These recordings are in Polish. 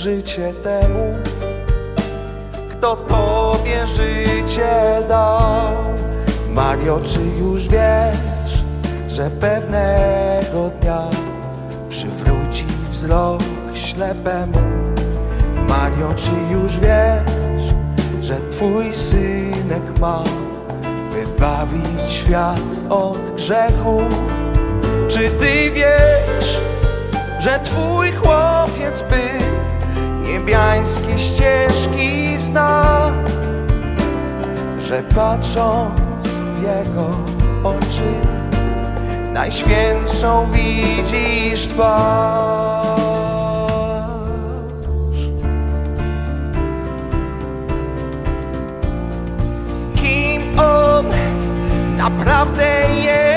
życie temu, kto tobie życie dał. Mario, czy już wiesz, że pewnego dnia przywróci wzrok ślepemu? Mario, czy już wiesz, że twój synek ma wybawić świat od grzechu? Czy ty wiesz, że twój chłopiec by niebiańskie ścieżki zna, że patrząc w jego oczy najświętszą widzisz twarz. Kim on naprawdę jest?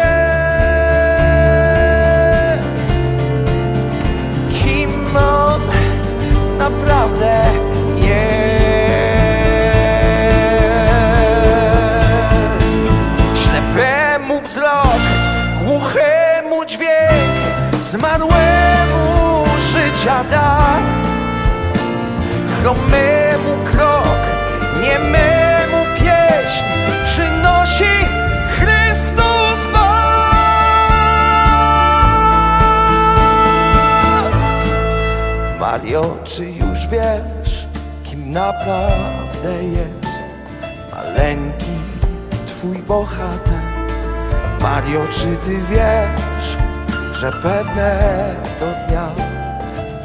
Wzrok, głuchemu dźwięk, zmarłemu życia dar, chromemu krok, niememu pieśń przynosi Chrystus Pan. Mario, czy już wiesz, kim naprawdę jest maleńki twój bohater? Mario, czy ty wiesz, że pewnego dnia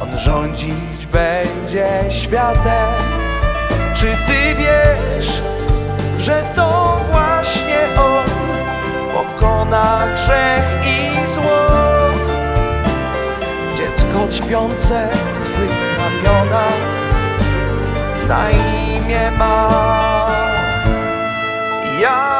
on rządzić będzie światem? Czy ty wiesz, że to właśnie on pokona grzech i zło? Dziecko śpiące w Twych ramionach na imię ma. Ja